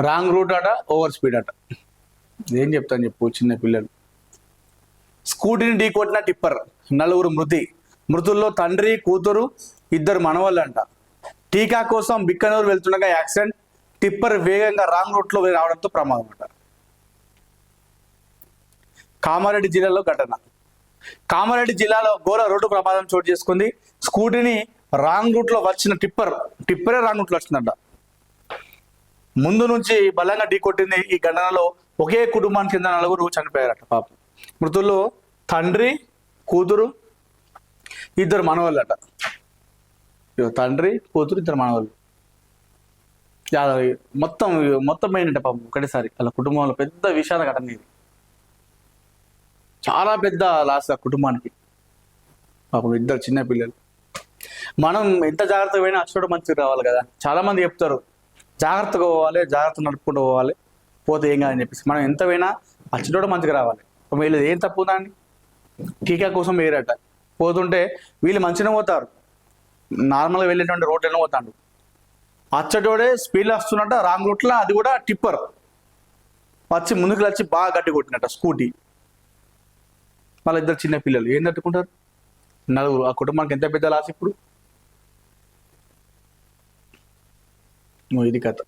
Wrong route అట over speed అట ఏం చెప్తాను చెప్పు చిన్న పిల్లలు. స్కూటీని ఢీ కొట్టిన టిప్పర్ నలుగురు మృతి. మృతుల్లో తండ్రి కూతురు ఇద్దరు మనవాళ్ళు అంట టీకా కోసం బిక్కనూరు వెళ్తుండగా యాక్సిడెంట్. టిప్పర్ వేగంగా రాంగ్ రూట్లో రావడంతో ప్రమాదం అంట. కామారెడ్డి జిల్లాలో ఘటన. కామారెడ్డి జిల్లాలో ఘోర రోడ్డు ప్రమాదం చోటు చేసుకుంది. స్కూటీని రాంగ్ రూట్లో వచ్చిన టిప్పర్ టిప్పరే రాంగ్ రూట్లో వచ్చిందంట. ముందు నుంచి బలంగా ఢీకొట్టింది ఈ ఘటనలో ఒకే కుటుంబానికి చెందిన నలుగురు చనిపోయారట పాపం. మృతుల్లో తండ్రి కూతురు ఇద్దరు మనవాళ్ళట. తండ్రి కూతురు ఇద్దరు మనవాళ్ళు. మొత్తం మొత్తం పోయినట్ట పాపం ఒకటేసారి వాళ్ళ కుటుంబంలో పెద్ద విషాద ఘటన ఇది. చాలా పెద్ద లాస్ ఆ కుటుంబానికి. పాపం ఇద్దరు చిన్న పిల్లలు. మనం ఎంత జాగ్రత్తగా పోయినా అచ్చోడు మంచిగా రావాలి కదా. చాలా మంది చెప్తారు జాగ్రత్తగా పోవాలి జాగ్రత్త నడుపుకుంటూ పోవాలి. పోతే ఏం కాదని చెప్పేసి మనం ఎంత పోయినా అచ్చటోడు మంచిగా రావాలి. వీళ్ళు ఏం తప్పు ఉందండి? టీకా కోసం వేరట పోతుంటే వీళ్ళు మంచిగా పోతారు. నార్మల్గా వెళ్ళేటువంటి రోడ్లను పోతాడు అచ్చటోడే స్పీడ్ వస్తున్నట్ట రాంగ్ రూట్లో అది కూడా టిప్పర్. వచ్చి ముందుకు వచ్చి బాగా గట్టి కొట్టినట్ట స్కూటీ. వాళ్ళ ఇద్దరు చిన్న పిల్లలు. ఏం తట్టుకుంటారు? నలుగురు. ఆ కుటుంబానికి ఎంత పెద్ద లాస్ ఇప్పుడు? modificata